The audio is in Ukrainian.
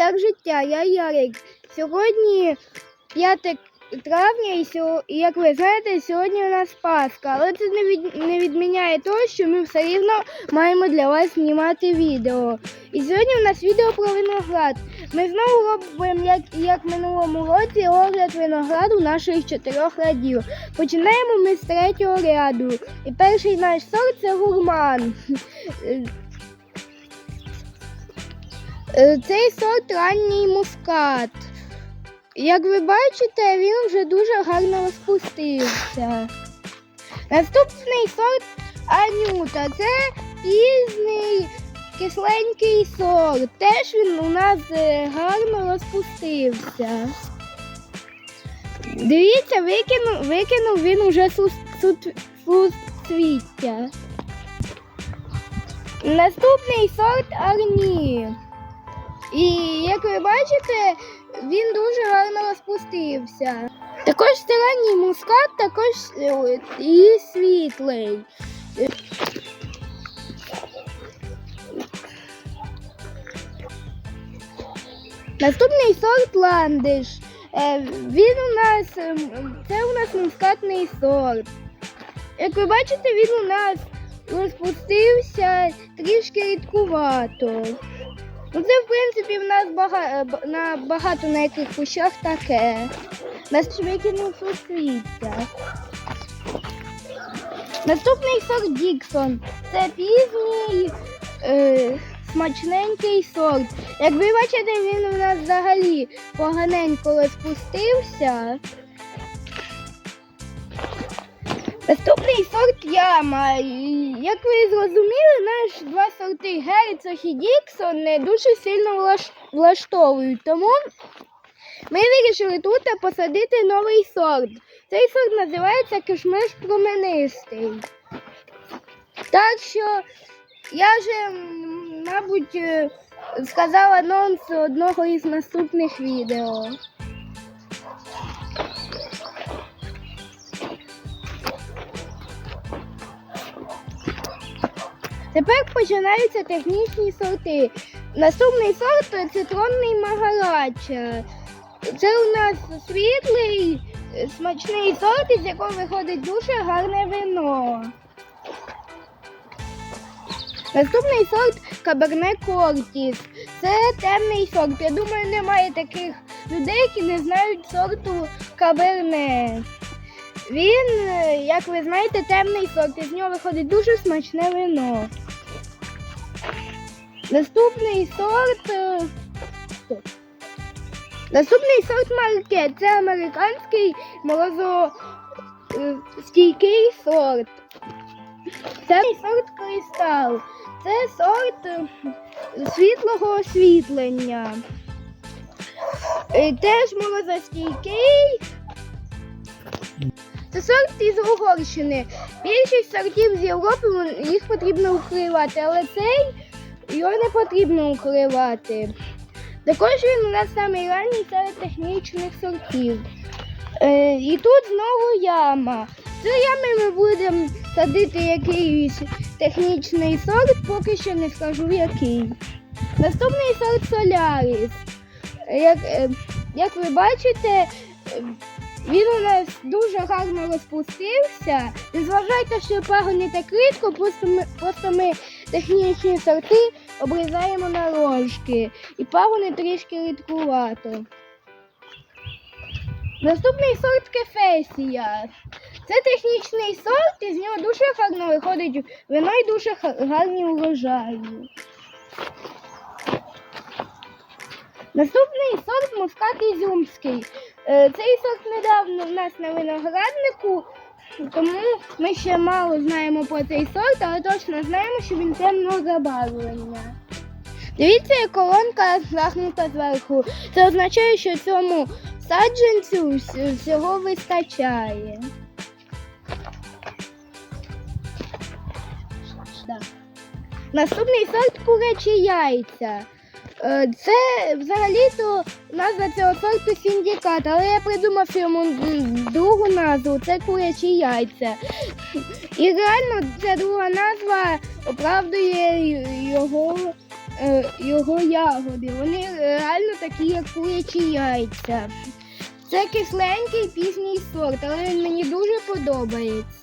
як життя, я Ярик. Сьогодні 5 травня, і, сьо- як ви знаєте, сьогодні у нас Пасха. Але це не, від, не відміняє того, що ми все рівно маємо для вас знімати відео. І сьогодні у нас відео про виноград. Ми знову робимо, як, як минулому році, огляд винограду наших чотирьох рядів. Починаємо ми з третього ряду. І перший наш сорт це гурман. Е, Цей сорт ранній мускат. Як ви бачите, він вже дуже гарно розпустився. Наступний сорт Анюта. Це пізній кисленький сорт. Теж він у нас е, гарно розпустився. Дивіться, викинув, викинув він уже су- су- суцвіття. Наступний сорт Арні. І як ви бачите, він дуже гарно розпустився. Також ранній мускат, також і світлий. Наступний сорт ландиш. Е, Він у нас ем, це у нас мускатний сорт. Як ви бачите, він у нас розпустився трішки рідкувато. Ну, це, в принципі, в нас бага... б- на багато на яких кущах таке. Нас ж викинув суцвіття. Наступний сорт Діксон. Це пізній е, смачненький сорт. Як ви бачите, він у нас взагалі поганенько розпустився. Наступний сорт яма. Як ви зрозуміли, наші два сорти Герцог і Діксон не дуже сильно влаштовують. Тому ми вирішили тут посадити новий сорт. Цей сорт називається кишмиш променистий. Так що я вже, мабуть, е, сказав анонс одного із наступних відео. Тепер починаються технічні сорти. Наступний сорт цитронний магарача. Це у нас світлий, смачний сорт, із якого виходить дуже гарне вино. Наступний сорт Каберне Кортіс. Це темний сорт. Я думаю, немає таких людей, які не знають сорту Каберне. Він, е, як ви знаєте, темний сорт, із нього виходить дуже смачне вино. Наступний сорт. е. Наступний сорт Маркет. Це американський морозостійкий сорт. Це сорт Кристал. Це сорт е, світлого освітлення. Е, Теж морозостійкий. Сорт із Угорщини. Більшість сортів з Європи їх потрібно укривати, але цей його не потрібно укривати. Також він у нас самий серед технічних сортів. Е, і тут знову яма. З ями ми будемо садити якийсь технічний сорт, поки що не скажу який. Наступний сорт Соляріс. Як, е, як ви бачите, він у нас дуже гарно розпустився. Не зважайте, що пагони так рідко, просто ми, просто ми технічні сорти обрізаємо на рожки. І пагони трішки рідкувато. Наступний сорт кефесія. Це технічний сорт, і з нього дуже гарно виходить вино і дуже гарні урожаї. Наступний сорт мускат ізюмський. Е, Цей сорт недавно в нас на винограднику, тому ми ще мало знаємо про цей сорт, але точно знаємо, що він темного забарвлення. Дивіться, як колонка загнута зверху. Це означає, що цьому саджанцю всього вистачає. Наступний сорт курячі яйця. Е, Це взагалі-то назва цього сорту синдикат, але я придумав йому другу назву це курячі яйця. І реально ця друга назва оправдує його е, його ягоди. Вони реально такі, як курячі яйця. Це кисленький пізній сорт, але він мені дуже подобається.